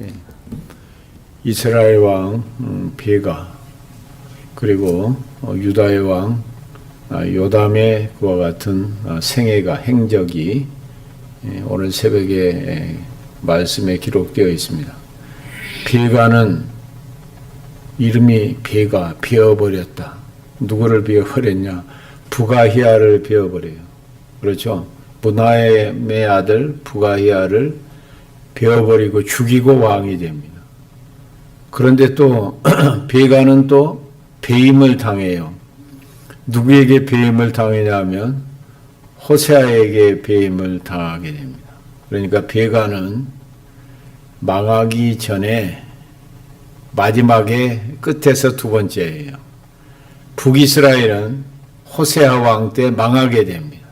예. 이스라엘 왕 음, 베가 그리고 어, 유다의 왕 아, 요담의 그와 같은 아, 생애가 행적이 예, 오늘 새벽에 예, 말씀에 기록되어 있습니다. 베가는 이름이 베가 베어버렸다. 누구를 베어버렸냐? 부가히아를 베어버려요. 그렇죠? 문하엠의 아들 부가히아를 베어버리고 죽이고 왕이 됩니다. 그런데 또 베가는 또 배임을 당해요. 누구에게 배임을 당하냐면 호세아에게 배임을 당하게 됩니다. 그러니까 베가는 망하기 전에 마지막에 끝에서 두 번째예요. 북이스라엘은 호세아 왕 때 망하게 됩니다.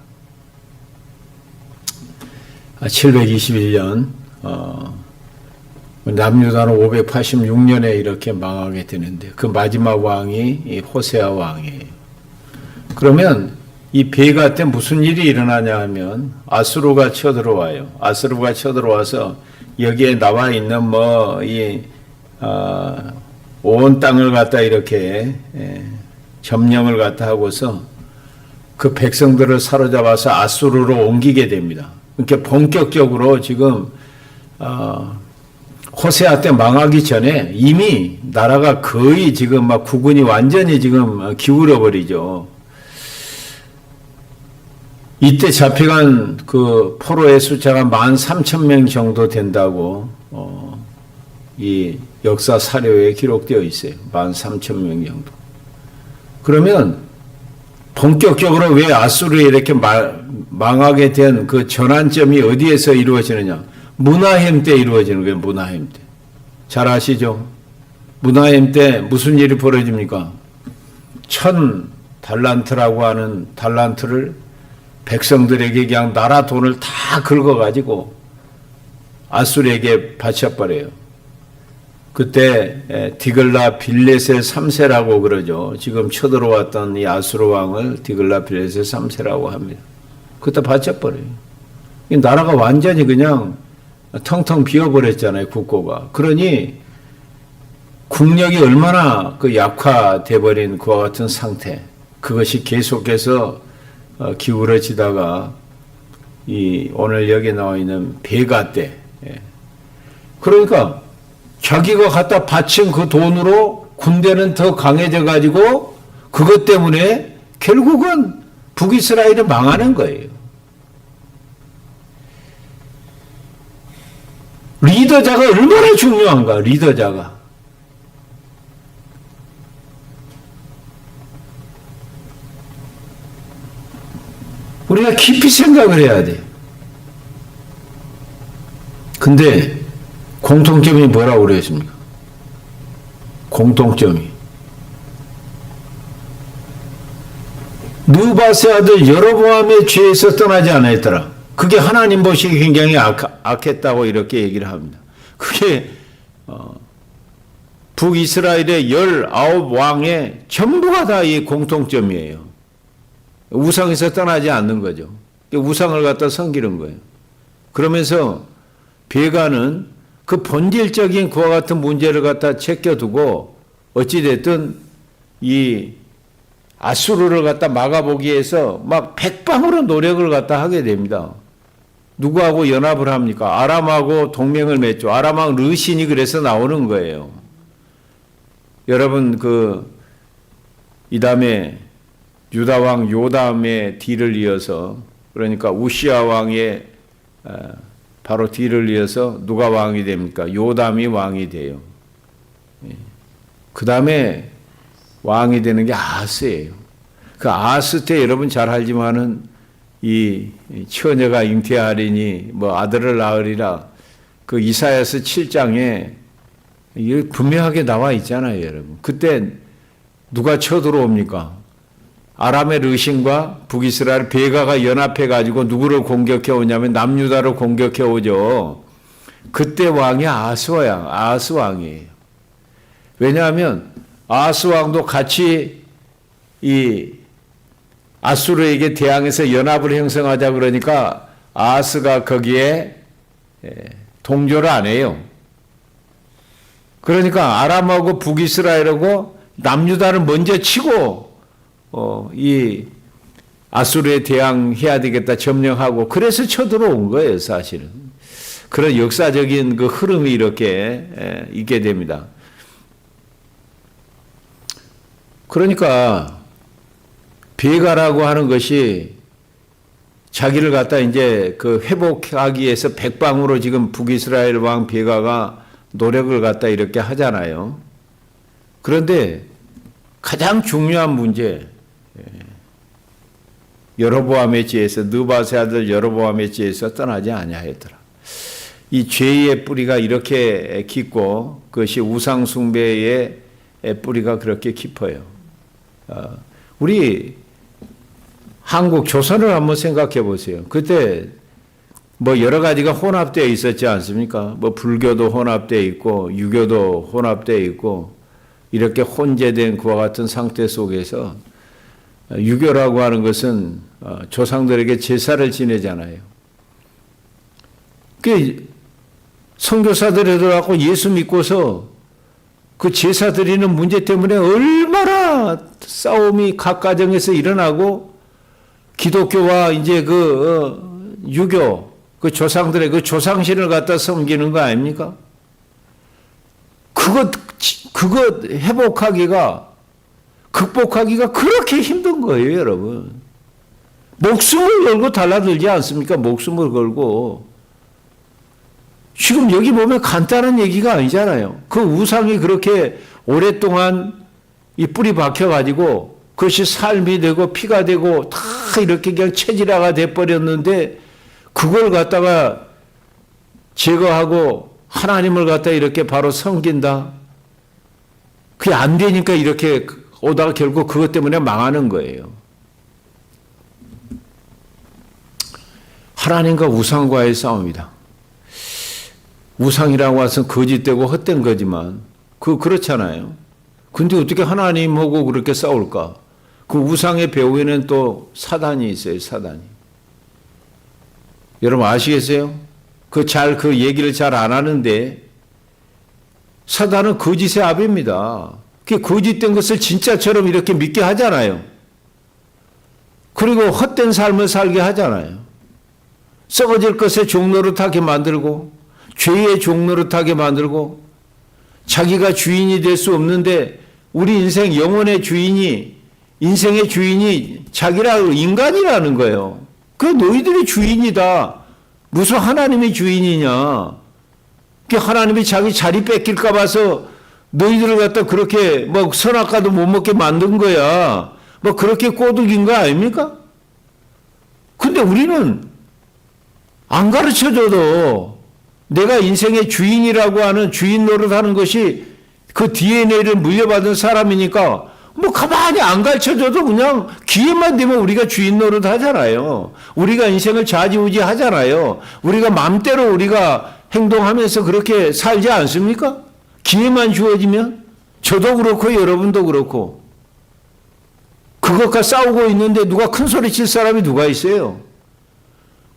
721년 어, 남유다는 586년에 이렇게 망하게 되는데 그 마지막 왕이 이 호세아 왕이에요. 그러면 이 베가 때 무슨 일이 일어나냐 하면 아수르가 쳐들어와요. 아수르가 쳐들어와서 여기에 나와 있는 뭐이 어, 온 땅을 갖다 이렇게 예, 점령을 갖다 하고서 그 백성들을 사로잡아서 아수르로 옮기게 됩니다. 그러니까 본격적으로 지금 어, 호세아 때 망하기 전에 이미 나라가 거의 지금 막 국군이 완전히 지금 기울어 버리죠. 이때 잡혀간 그 포로의 숫자가 만 삼천 명 정도 된다고 어, 이 역사 사료에 기록되어 있어요. 만 삼천 명 정도. 그러면 본격적으로 왜 아수르에 이렇게 말, 망하게 된 그 전환점이 어디에서 이루어지느냐? 문하햄 때 이루어지는 거예요. 문하햄 때. 잘 아시죠? 문하햄 때 무슨 일이 벌어집니까? 천 달란트라고 하는 달란트를 백성들에게 그냥 나라 돈을 다 긁어가지고 아수르에게 바쳐버려요. 그때 디글라 빌렛의 3세라고 그러죠. 지금 쳐들어왔던 이 아수르 왕을 디글라 빌렛의 3세라고 합니다. 그때 바쳐버려요. 이 나라가 완전히 그냥 텅텅 비어버렸잖아요, 국고가. 그러니 국력이 얼마나 그 약화돼 버린 그와 같은 상태. 그것이 계속해서 어, 기울어지다가 이 오늘 여기 나와 있는 배가 때. 예. 그러니까 자기가 갖다 바친 그 돈으로 군대는 더 강해져 가지고 그것 때문에 결국은 북이스라엘이 망하는 거예요. 리더자가 얼마나 중요한가, 리더자가. 우리가 깊이 생각을 해야 돼. 근데 공통점이 뭐라고 그랬습니까? 공통점이. 느바세 아들 여로보암의 죄에서 떠나지 않았더라. 그게 하나님 보시기 굉장히 악, 악했다고 이렇게 얘기를 합니다. 그게 어, 북이스라엘의 열아홉 왕의 전부가 다 이 공통점이에요. 우상에서 떠나지 않는 거죠. 우상을 갖다 섬기는 거예요. 그러면서 베가는 그 본질적인 그와 같은 문제를 갖다 제껴두고 어찌됐든 이 아수르를 갖다 막아보기 위해서 막 백방으로 노력을 갖다 하게 됩니다. 누구하고 연합을 합니까? 아람하고 동맹을 맺죠. 아람하고 르신이 그래서 나오는 거예요. 여러분 그 이다음에 유다 왕 요담의 뒤를 이어서 그러니까 우시아 왕의 바로 뒤를 이어서 누가 왕이 됩니까? 요담이 왕이 돼요. 그 다음에 왕이 되는 게 아스예요. 그 아스 때 여러분 잘 알지만은 이 처녀가 잉태하리니 뭐 아들을 낳으리라 그 이사야서 7장에 이게 분명하게 나와 있잖아요, 여러분. 그때 누가 쳐들어옵니까? 아람의 르신과 북이스라엘 베가가 연합해 가지고 누구를 공격해 오냐면 남유다를 공격해 오죠. 그때 왕이 아스 왕, 아스 왕이에요. 왜냐하면 아스 왕도 같이 이 아수르에게 대항해서 연합을 형성하자 그러니까 아스가 거기에 동조를 안 해요. 그러니까 아람하고 북이스라엘하고 남유다를 먼저 치고 어, 이 아수르에 대항해야 되겠다 점령하고 그래서 쳐들어온 거예요 사실은 그런 역사적인 그 흐름이 이렇게 에, 있게 됩니다. 그러니까 배가라고 하는 것이 자기를 갖다 이제 그 회복하기 위해서 백방으로 지금 북이스라엘 왕 베가가 노력을 갖다 이렇게 하잖아요. 그런데 가장 중요한 문제, 예, 여로보암의 지에서 느바세 아들 여로보암의 지에서 떠나지 아니하였더라. 이 죄의 뿌리가 이렇게 깊고 그것이 우상 숭배의 뿌리가 그렇게 깊어요. 어, 우리 한국 조선을 한번 생각해 보세요. 그때 뭐 여러 가지가 혼합되어 있었지 않습니까? 뭐 불교도 혼합되어 있고 유교도 혼합되어 있고 이렇게 혼재된 그와 같은 상태 속에서 유교라고 하는 것은 어, 조상들에게 제사를 지내잖아요. 그 선교사들이 들어가고 예수 믿고서 그 제사 드리는 문제 때문에 얼마나 싸움이 각 가정에서 일어나고 기독교와 이제 그 어, 유교 그 조상들의 그 조상신을 갖다 섬기는 거 아닙니까? 그것 그거 회복하기가 극복하기가 그렇게 힘든 거예요, 여러분. 목숨을 걸고 달라들지 않습니까? 목숨을 걸고 지금 여기 보면 간단한 얘기가 아니잖아요. 그 우상이 그렇게 오랫동안 이 뿌리 박혀가지고 그것이 삶이 되고 피가 되고 다 이렇게 그냥 체질화가 돼버렸는데 그걸 갖다가 제거하고 하나님을 갖다 이렇게 바로 섬긴다. 그게 안 되니까 이렇게 오다가 결국 그것 때문에 망하는 거예요. 하나님과 우상과의 싸움이다. 우상이라고 해서 거짓되고 헛된 거지만 그 그렇잖아요. 근데 어떻게 하나님하고 그렇게 싸울까? 그 우상의 배후에는 또 사단이 있어요. 사단이. 여러분 아시겠어요? 그 잘 그 얘기를 잘 안 하는데 사단은 거짓의 아비입니다. 그 거짓된 것을 진짜처럼 이렇게 믿게 하잖아요. 그리고 헛된 삶을 살게 하잖아요. 썩어질 것에 종노릇하게 만들고 죄의 종노릇하게 만들고 자기가 주인이 될 수 없는데 우리 인생 영혼의 주인이 인생의 주인이 자기라 인간이라는 거예요. 그 너희들이 주인이다. 무슨 하나님이 주인이냐? 그 하나님이 자기 자리 뺏길까 봐서 너희들을 갖다 그렇게 뭐 선악과도 못 먹게 만든 거야. 뭐 그렇게 꼬드긴 거 아닙니까? 근데 우리는 안 가르쳐 줘도 내가 인생의 주인이라고 하는 주인 노릇하는 것이 그 DNA를 물려받은 사람이니까 뭐 가만히 안 가르쳐줘도 그냥 기회만 되면 우리가 주인 노릇 하잖아요. 우리가 인생을 좌지우지 하잖아요. 우리가 마음대로 우리가 행동하면서 그렇게 살지 않습니까? 기회만 주어지면 저도 그렇고 여러분도 그렇고 그것과 싸우고 있는데 누가 큰 소리 칠 사람이 누가 있어요?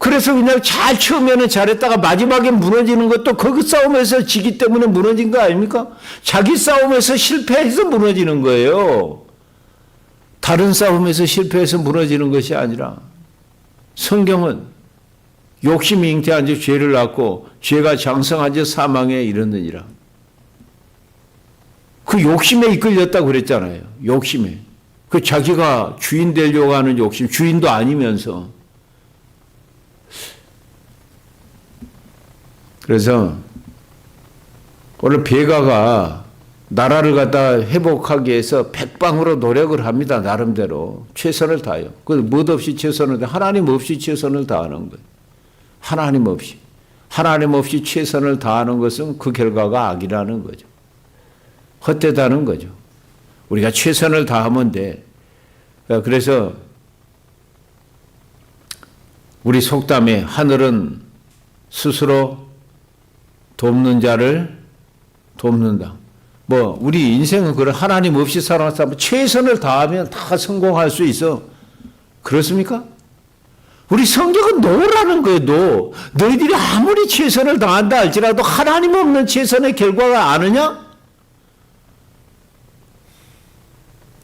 그래서 그냥 잘 치우면 잘했다가 마지막에 무너지는 것도 그 싸움에서 지기 때문에 무너진 거 아닙니까? 자기 싸움에서 실패해서 무너지는 거예요. 다른 싸움에서 실패해서 무너지는 것이 아니라 성경은 욕심이 잉태한 지 죄를 낳고 죄가 장성한 지 사망에 이르느니라. 그 욕심에 이끌렸다고 그랬잖아요. 욕심에. 그 자기가 주인 되려고 하는 욕심, 주인도 아니면서 그래서 오늘 베가가 나라를 갖다 회복하기 위해서 백방으로 노력을 합니다. 나름대로 최선을 다해요. 그 멋없이 최선을 다 하나님 없이 최선을 다하는 거예요. 하나님 없이 하나님 없이 최선을 다하는 것은 그 결과가 악이라는 거죠. 헛되다는 거죠. 우리가 최선을 다하면 돼. 그래서 우리 속담에 하늘은 스스로 돕는 자를 돕는다. 뭐 우리 인생은 그런 하나님 없이 살아가는 사람 최선을 다하면 다 성공할 수 있어. 그렇습니까? 우리 성경은 노라는 거예요, 노. 너희들이 아무리 최선을 다한다 할지라도 하나님 없는 최선의 결과가 아느냐?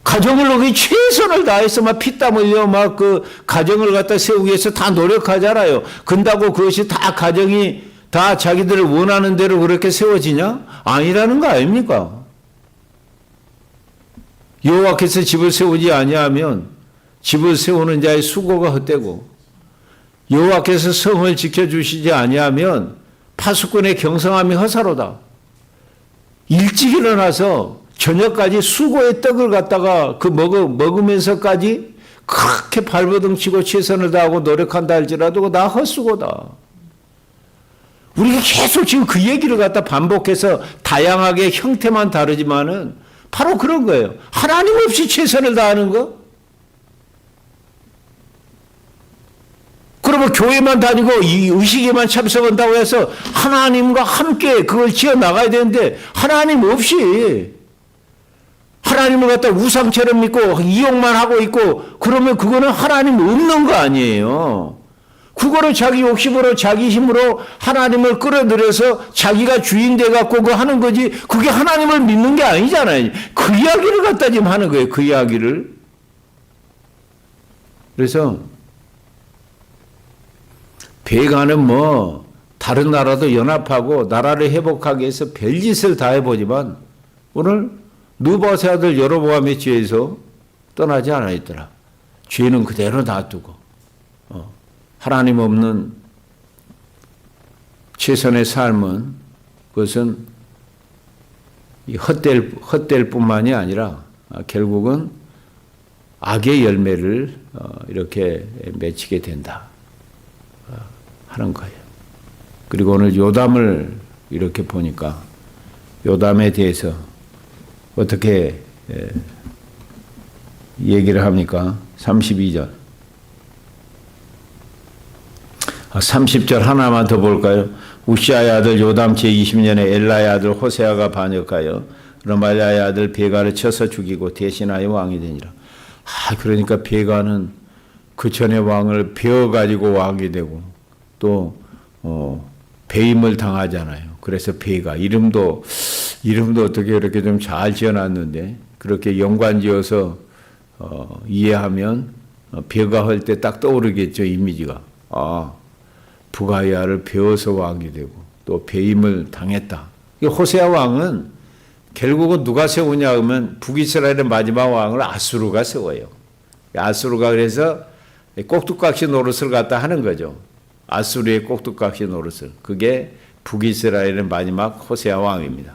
가정을 여기 최선을 다해서 막 피땀 흘려 막 그 가정을 갖다 세우기 위해서 다 노력하잖아요. 근다고 그것이 다 가정이 다 자기들 원하는 대로 그렇게 세워지냐? 아니라는 거 아닙니까? 여호와께서 집을 세우지 아니하면 집을 세우는 자의 수고가 헛되고 여호와께서 성을 지켜주시지 아니하면 파수꾼의 경성함이 허사로다. 일찍 일어나서 저녁까지 수고의 떡을 갖다가 그 먹어, 먹으면서까지 그렇게 발버둥 치고 최선을 다하고 노력한다 할지라도 나 헛수고다. 우리가 계속 지금 그 얘기를 갖다 반복해서 다양하게 형태만 다르지만은 바로 그런 거예요. 하나님 없이 최선을 다하는 거? 그러면 교회만 다니고 이 의식에만 참석한다고 해서 하나님과 함께 그걸 지어 나가야 되는데 하나님 없이 하나님을 갖다 우상처럼 믿고 이용만 하고 있고 그러면 그거는 하나님 없는 거 아니에요. 그거를 자기 욕심으로 자기 힘으로 하나님을 끌어들여서 자기가 주인 돼 갖고 그 하는 거지 그게 하나님을 믿는 게 아니잖아요. 그 이야기를 갖다 지금 하는 거예요. 그 이야기를. 그래서 배가는 뭐 다른 나라도 연합하고 나라를 회복하기 위해서 별짓을 다 해보지만 오늘 누바세 아들 여로보암의 죄에서 떠나지 않아 있더라. 죄는 그대로 놔두고 어, 하나님 없는 최선의 삶은 그것은 이 헛될 헛될 뿐만이 아니라 아, 결국은 악의 열매를 어, 이렇게 맺히게 된다 어, 하는 거예요. 그리고 오늘 요담을 이렇게 보니까 요담에 대해서 어떻게 에, 얘기를 합니까? 32절. 아, 30절 하나만 더 볼까요? 우시아의 아들 요담 제20년에 엘라의 아들 호세아가 반역하여 르말야의 아들 베가를 쳐서 죽이고 대신하여 왕이 되니라. 아, 그러니까 베가는 그 전에 왕을 베어가지고 왕이 되고 또, 어, 배임을 당하잖아요. 그래서 베가. 이름도, 이름도 어떻게 이렇게 좀 잘 지어놨는데 그렇게 연관 지어서 어, 이해하면 어, 벼가할 때 딱 떠오르겠죠 이미지가 아 부가야를 배워서 왕이 되고 또 배임을 당했다. 이 호세아 왕은 결국은 누가 세우냐 하면 북이스라엘의 마지막 왕을 아수르가 세워요. 아수르가 그래서 꼭두각시 노릇을 갖다 하는 거죠. 아수르의 꼭두각시 노릇을. 그게 북이스라엘의 마지막 호세아 왕입니다.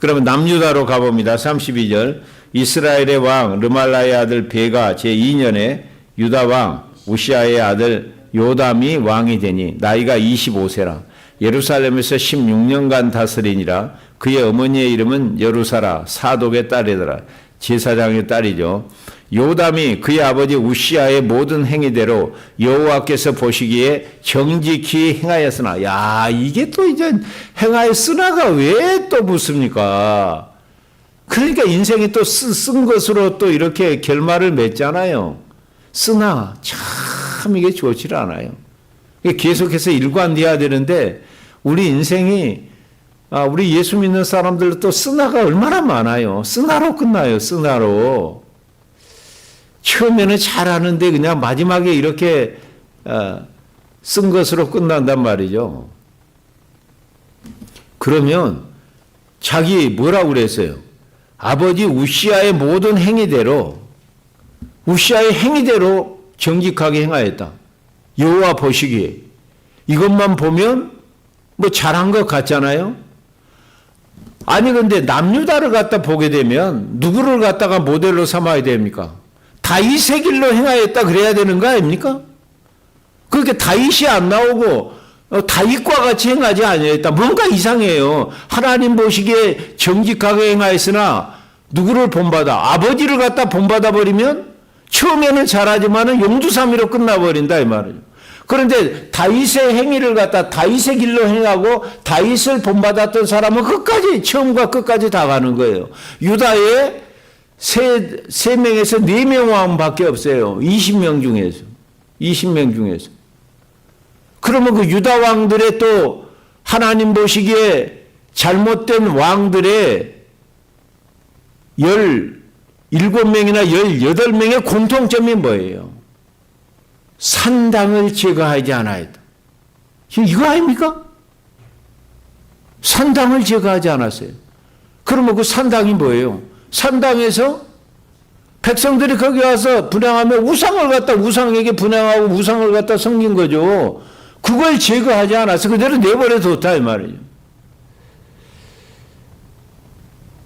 그러면 남유다로 가봅니다. 32절. 이스라엘의 왕 르말라의 아들 베가 제2년에 유다 왕 우시아의 아들 요담이 왕이 되니 나이가 25세라 예루살렘에서 16년간 다스리니라 그의 어머니의 이름은 여루사라 사독의 딸이더라 제사장의 딸이죠. 요담이 그의 아버지 우시아의 모든 행위대로 여호와께서 보시기에 정직히 행하였으나 야 이게 또 이제 행하였으나가 왜 또 붙습니까? 그러니까 인생이 또 쓴 것으로 또 이렇게 결말을 맺잖아요. 쓰나 참 이게 좋지 않아요. 계속해서 일관돼야 되는데 우리 인생이 아, 우리 예수 믿는 사람들 또 쓰나가 얼마나 많아요. 쓰나로 끝나요. 쓰나로. 처음에는 잘하는데 그냥 마지막에 이렇게 어, 쓴 것으로 끝난단 말이죠. 그러면 자기 뭐라고 그랬어요? 아버지 우시아의 모든 행위대로 우시아의 행위대로 정직하게 행하였다. 여호와 보시기에 이것만 보면 뭐 잘한 것 같잖아요. 아니 근데 남유다를 갖다 보게 되면 누구를 갖다가 모델로 삼아야 됩니까? 다윗의 길로 행하였다 그래야 되는 거 아닙니까? 그렇게 다윗이 안 나오고 어, 다윗과 같이 행하지 아니했다. 뭔가 이상해요. 하나님 보시기에 정직하게 행하였으나 누구를 본받아? 아버지를 갖다 본받아 버리면 처음에는 잘하지만은 용두삼이로 끝나버린다 이 말이에요. 그런데 다윗의 행위를 갖다 다윗의 길로 행하고 다윗을 본받았던 사람은 끝까지 처음과 끝까지 다 가는 거예요. 유다의 세, 세 명에서 네 명 왕밖에 없어요. 20명 중에서. 20명 중에서. 그러면 그 유다 왕들의 또 하나님 보시기에 잘못된 왕들의 열 7명이나 18명의 공통점이 뭐예요? 산당을 제거하지 않아야다. 이거 아닙니까? 산당을 제거하지 않았어요. 그러면 그 산당이 뭐예요? 산당에서 백성들이 거기 와서 분양하면 우상을 갖다 우상에게 분양하고 우상을 갖다 섬긴 거죠. 그걸 제거하지 않아서 그대로 내버려 뒀다 이 말이에요.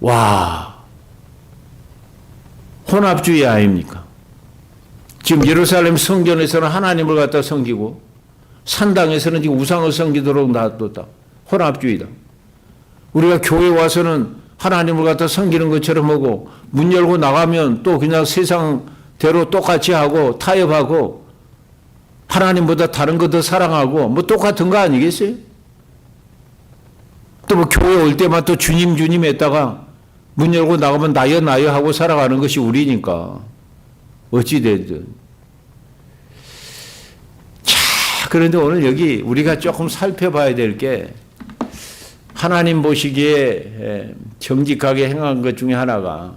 와 혼합주의 아닙니까? 지금 예루살렘 성전에서는 하나님을 갖다 섬기고 산당에서는 지금 우상을 섬기도록 놔뒀다. 혼합주의다. 우리가 교회 와서는 하나님을 갖다 섬기는 것처럼 하고 문 열고 나가면 또 그냥 세상대로 똑같이 하고 타협하고 하나님보다 다른 거더 사랑하고 뭐 똑같은 거 아니겠어요? 또 뭐 교회 올 때만 또 주님 주님 했다가 문 열고 나가면 나여 나여 하고 살아가는 것이 우리니까 어찌 되든 자 그런데 오늘 여기 우리가 조금 살펴봐야 될 게 하나님 보시기에 에, 정직하게 행한 것 중에 하나가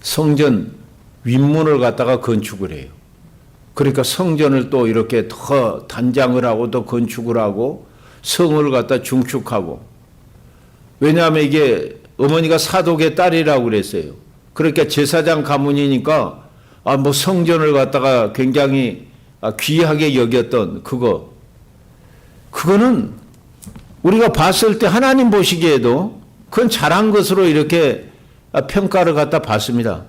성전 윗문을 갖다가 건축을 해요. 그러니까 성전을 또 이렇게 더 단장을 하고 또 건축을 하고 성을 갖다 중축하고 왜냐하면 이게 어머니가 사독의 딸이라고 그랬어요. 그러니까 제사장 가문이니까 아 뭐 성전을 갖다가 굉장히 아, 귀하게 여겼던 그거 그거는 우리가 봤을 때 하나님 보시기에도 그건 잘한 것으로 이렇게 아, 평가를 갖다 봤습니다.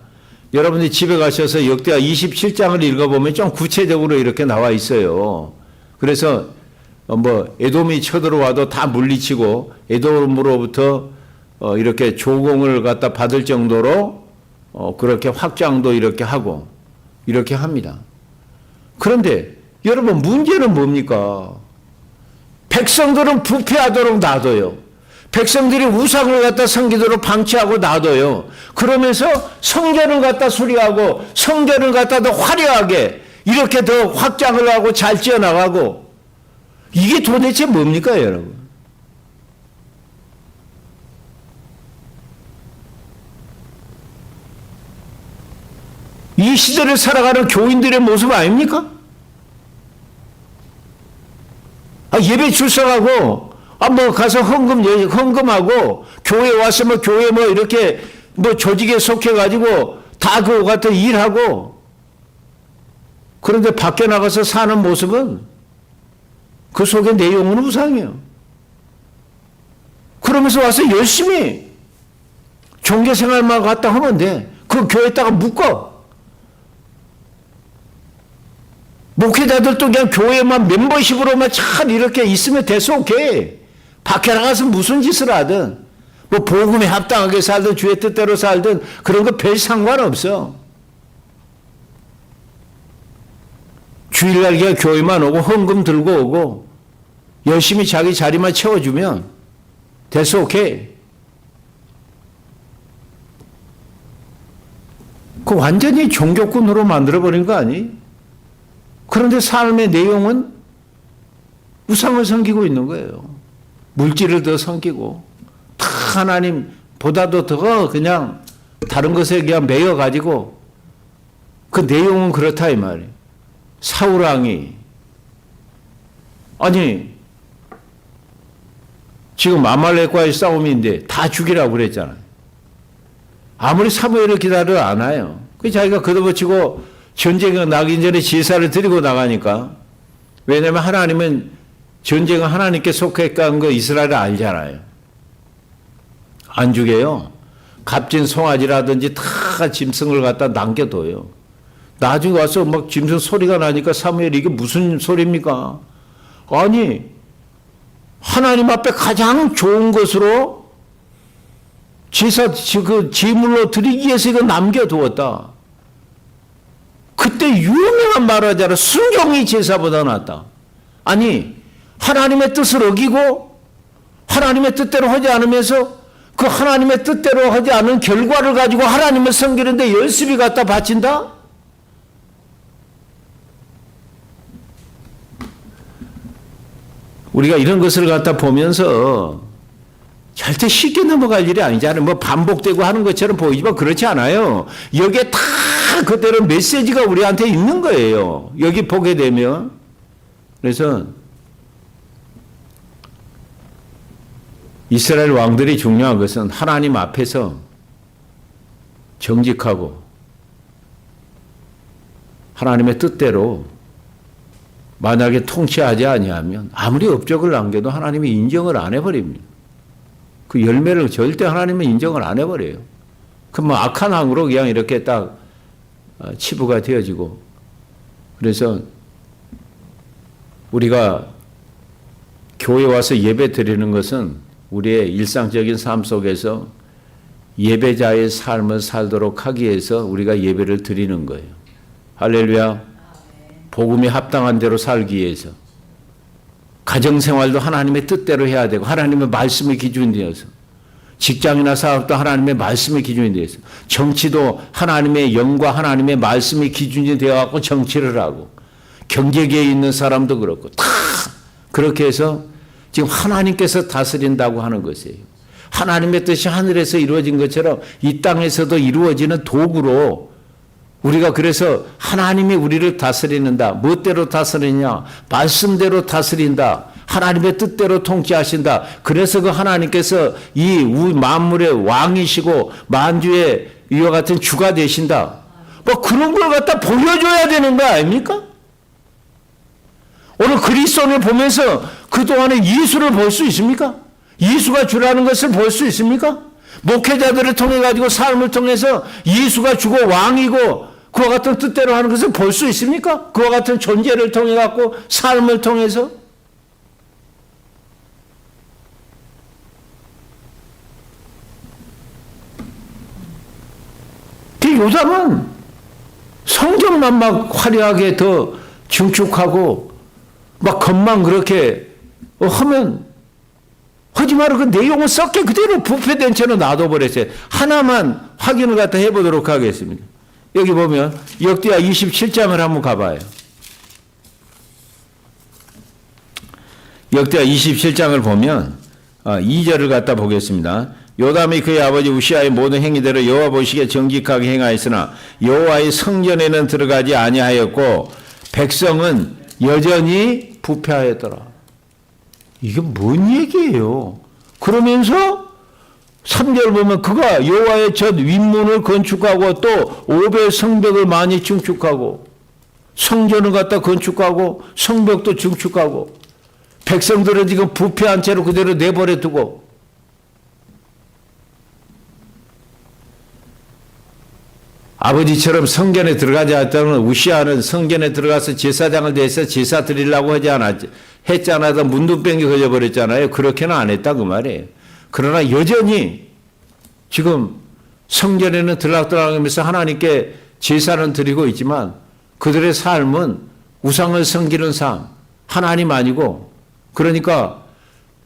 여러분이 집에 가셔서 역대하 27장을 읽어보면 좀 구체적으로 이렇게 나와 있어요. 그래서 어, 뭐 에돔이 쳐들어와도 다 물리치고 에돔으로부터 어, 이렇게 조공을 갖다 받을 정도로 어, 그렇게 확장도 이렇게 하고 이렇게 합니다. 그런데 여러분 문제는 뭡니까? 백성들은 부패하도록 놔둬요. 백성들이 우상을 갖다 섬기도록 방치하고 놔둬요. 그러면서 성전을 갖다 수리하고 성전을 갖다 더 화려하게 이렇게 더 확장을 하고 잘 지어나가고 이게 도대체 뭡니까 여러분? 이 시대를 살아가는 교인들의 모습 아닙니까? 아, 예배 출석하고, 아, 뭐, 가서 헌금, 예, 헌금하고, 교회 와서 뭐, 교회 뭐, 이렇게, 뭐, 조직에 속해가지고, 다 그거 같은 일하고, 그런데 밖에 나가서 사는 모습은, 그 속에 내용은 우상이에요. 그러면서 와서 열심히, 종교 생활만 갖다 하면 돼. 그 교회에다가 묶어. 목회자들도 그냥 교회만 멤버십으로만 잘 이렇게 있으면 됐어, 오케이. 밖에 나가서 무슨 짓을 하든, 뭐 복음에 합당하게 살든, 주의 뜻대로 살든, 그런 거 별 상관없어. 주일날 그냥 교회만 오고, 헌금 들고 오고, 열심히 자기 자리만 채워주면, 됐어, 오케이. 그 완전히 종교꾼으로 만들어버린 거 아니? 그런데 삶의 내용은 우상을 섬기고 있는 거예요. 물질을 더 섬기고 다 하나님보다도 더 그냥 다른 것에 그냥 매여 가지고 그 내용은 그렇다 이 말이에요. 사우랑이 아니 지금 아말렉과의 싸움인데 다 죽이라고 그랬잖아요. 아무리 사무엘을 기다려 안 와요. 그 자기가 걷어붙이고 전쟁이 나기 전에 제사를 드리고 나가니까 왜냐하면 하나님은 전쟁은 하나님께 속했다는 거 이스라엘 알잖아요. 안 죽여요. 값진 송아지라든지 다 짐승을 갖다 남겨둬요. 나중에 와서 막 짐승 소리가 나니까 사무엘이 이게 무슨 소리입니까? 아니 하나님 앞에 가장 좋은 것으로 제사 그 제물로 드리기 위해서 이거 남겨두었다. 그때 유명한 말하자라 순종이 제사보다 낫다. 아니 하나님의 뜻을 어기고 하나님의 뜻대로 하지 않으면서 그 하나님의 뜻대로 하지 않은 결과를 가지고 하나님을 섬기는데 열심히 갖다 바친다? 우리가 이런 것을 갖다 보면서 절대 쉽게 넘어갈 일이 아니잖아요. 뭐 반복되고 하는 것처럼 보이지만 그렇지 않아요. 여기에 다 그대로 메시지가 우리한테 있는 거예요. 여기 보게 되면. 그래서 이스라엘 왕들이 중요한 것은 하나님 앞에서 정직하고 하나님의 뜻대로 만약에 통치하지 아니하면 아무리 업적을 남겨도 하나님이 인정을 안 해버립니다. 그 열매를 절대 하나님은 인정을 안 해버려요. 그럼 뭐 악한 왕으로 그냥 이렇게 딱 어, 치부가 되어지고 그래서 우리가 교회 와서 예배 드리는 것은 우리의 일상적인 삶 속에서 예배자의 삶을 살도록 하기 위해서 우리가 예배를 드리는 거예요. 할렐루야. 복음이 합당한 대로 살기 위해서. 가정 생활도 하나님의 뜻대로 해야 되고 하나님의 말씀의 기준이 되어서 직장이나 사업도 하나님의 말씀의 기준이 되어서 정치도 하나님의 영과 하나님의 말씀의 기준이 되어 갖고 정치를 하고 경제계에 있는 사람도 그렇고 다 그렇게 해서 지금 하나님께서 다스린다고 하는 것이에요. 하나님의 뜻이 하늘에서 이루어진 것처럼 이 땅에서도 이루어지는 도구로 우리가 그래서 하나님이 우리를 다스리는다. 무엇대로 다스리냐? 말씀대로 다스린다. 하나님의 뜻대로 통치하신다. 그래서 그 하나님께서 이 만물의 왕이시고 만주의 이와 같은 주가 되신다. 뭐 그런 걸 갖다 보여줘야 되는 거 아닙니까? 오늘 그리스도를 보면서 그동안의 예수를 볼 수 있습니까? 예수가 주라는 것을 볼 수 있습니까? 목회자들을 통해 가지고 삶을 통해서 예수가 주고 왕이고 그와 같은 뜻대로 하는 것을 볼 수 있습니까? 그와 같은 존재를 통해 갖고 삶을 통해서 그 요담은 성경만 막 화려하게 더 증축하고 막 겉만 그렇게 하면 하지 말고 그 내용은 썩게 그대로 부패된 채로 놔둬버렸어요. 하나만 확인을 갖다 해보도록 하겠습니다. 여기 보면 역대하 27장을 한번 가봐요. 역대하 27장을 보면 2절을 갖다 보겠습니다. 요담이 그의 아버지 우시아의 모든 행위대로 여호와 보시기에 정직하게 행하였으나 여호와의 성전에는 들어가지 아니하였고 백성은 여전히 부패하였더라. 이게 뭔 얘기예요? 그러면서 3절 보면 그가 여호와의 첫 윗문을 건축하고 또 오벨 성벽을 많이 증축하고 성전을 갖다 건축하고 성벽도 증축하고 백성들은 지금 부패한 채로 그대로 내버려 두고 아버지처럼 성전에 들어가지 않았다면 우시아는 성전에 들어가서 제사장을 대해서 제사 드리려고 하지 않았지. 했지 않아도 문둥병이 걸려버렸잖아요. 그렇게는 안 했다 그 말이에요. 그러나 여전히 지금 성전에는 들락들락하면서 하나님께 제사는 드리고 있지만 그들의 삶은 우상을 섬기는 삶, 하나님 아니고 그러니까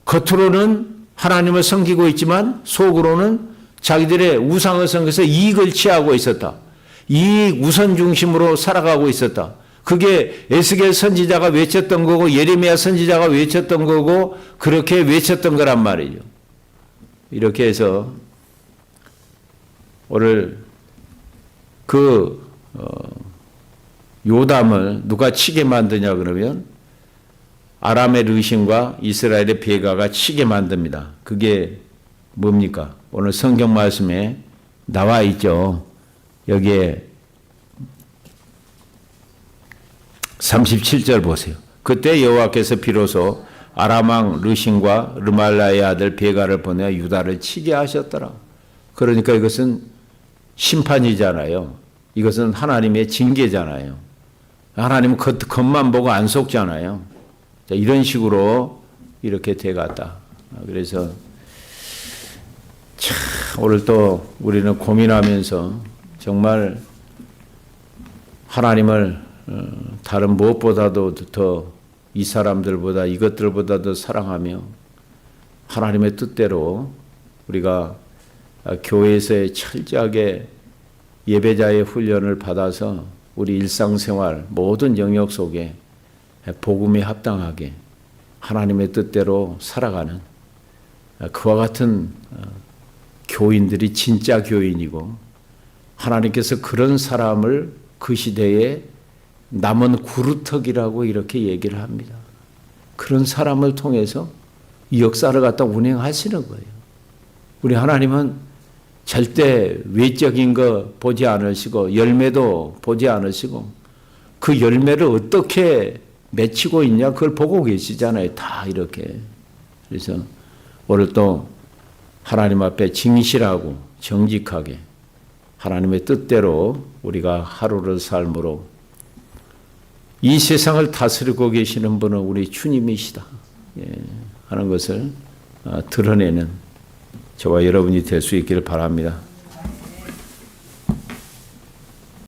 겉으로는 하나님을 섬기고 있지만 속으로는 자기들의 우상을 섬겨서 이익을 취하고 있었다. 이익 우선 중심으로 살아가고 있었다. 그게 에스겔 선지자가 외쳤던 거고 예레미야 선지자가 외쳤던 거고 그렇게 외쳤던 거란 말이죠. 이렇게 해서 오늘 그 어, 요담을 누가 치게 만드냐 그러면 아람의 르신과 이스라엘의 베가가 치게 만듭니다. 그게 뭡니까? 오늘 성경 말씀에 나와 있죠. 여기에 37절 보세요. 그때 여호와께서 비로소 아람왕 르신과 르말라의 아들 베가를 보내 유다를 치게 하셨더라. 그러니까 이것은 심판이잖아요. 이것은 하나님의 징계잖아요. 하나님은 겉, 겉만 보고 안 속잖아요. 자, 이런 식으로 이렇게 돼갔다. 그래서 참 오늘 또 우리는 고민하면서 정말 하나님을 어, 다른 무엇보다도 더 이 사람들보다 이것들보다도 사랑하며 하나님의 뜻대로 우리가 교회에서의 철저하게 예배자의 훈련을 받아서 우리 일상생활 모든 영역 속에 복음에 합당하게 하나님의 뜻대로 살아가는 그와 같은 어, 교인들이 진짜 교인이고 하나님께서 그런 사람을 그 시대에 남은 구루터기라고 이렇게 얘기를 합니다. 그런 사람을 통해서 이 역사를 갖다 운행하시는 거예요. 우리 하나님은 절대 외적인 거 보지 않으시고 열매도 보지 않으시고 그 열매를 어떻게 맺히고 있냐 그걸 보고 계시잖아요. 다 이렇게. 그래서 오늘 또 하나님 앞에 진실하고 정직하게 하나님의 뜻대로 우리가 하루를 삶으로 이 세상을 다스리고 계시는 분은 우리 주님이시다. 예, 하는 것을 아, 드러내는 저와 여러분이 될 수 있기를 바랍니다.